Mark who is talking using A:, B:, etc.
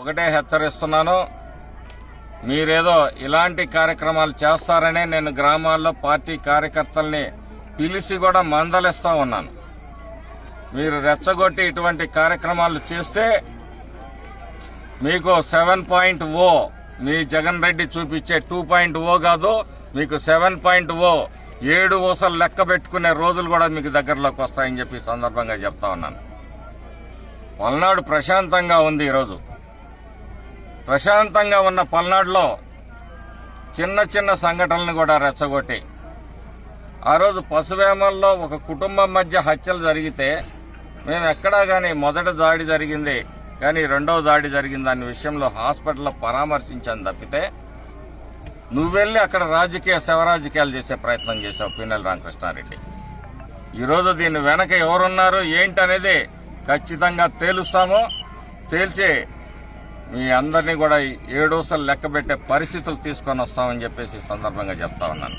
A: ఒకటే హెచ్చరిస్తున్నాను. మీరేదో ఇలాంటి కార్యక్రమాలు చేస్తారనే నేను గ్రామాల్లో పార్టీ కార్యకర్తల్ని పిలిచి కూడా మందలిస్తా ఉన్నాను. మీరు రెచ్చగొట్టి ఇటువంటి కార్యక్రమాలు చేస్తే మీకు సెవెన్ పాయింట్ ఓ మీ జగన్ రెడ్డి చూపించే టూ పాయింట్ ఓ కాదు మీకు సెవెన్ పాయింట్ ఓ ఏడు ఊసలు లెక్క పెట్టుకునే రోజులు కూడా మీకు దగ్గరలోకి వస్తాయని చెప్పి సందర్భంగా చెప్తా ఉన్నాను. పల్నాడు ప్రశాంతంగా ఉంది ఈరోజు. ప్రశాంతంగా ఉన్న పల్నాడులో చిన్న చిన్న సంఘటనలను కూడా రెచ్చగొట్టి ఆ రోజు పశువేమల్లో ఒక కుటుంబం మధ్య హత్యలు జరిగితే మేము ఎక్కడా కానీ మొదటి దాడి జరిగింది కానీ రెండవ దాడి జరిగింది అనే విషయంలో హాస్పిటల్లో పరామర్శించాను తప్పితే నువ్వెళ్ళి అక్కడ రాజకీయ శవరాజకీయాలు చేసే ప్రయత్నం చేసావు పిన్నెల రామకృష్ణారెడ్డి. ఈరోజు దీని వెనక ఎవరున్నారు ఏంటనేది ఖచ్చితంగా తేలుస్తాము. తేల్చి మీ అందరినీ కూడా ఏడోసలు లెక్క పెట్టే పరిస్థితులు తీసుకొని వస్తామని చెప్పేసి సందర్భంగా చెప్తా ఉన్నాను.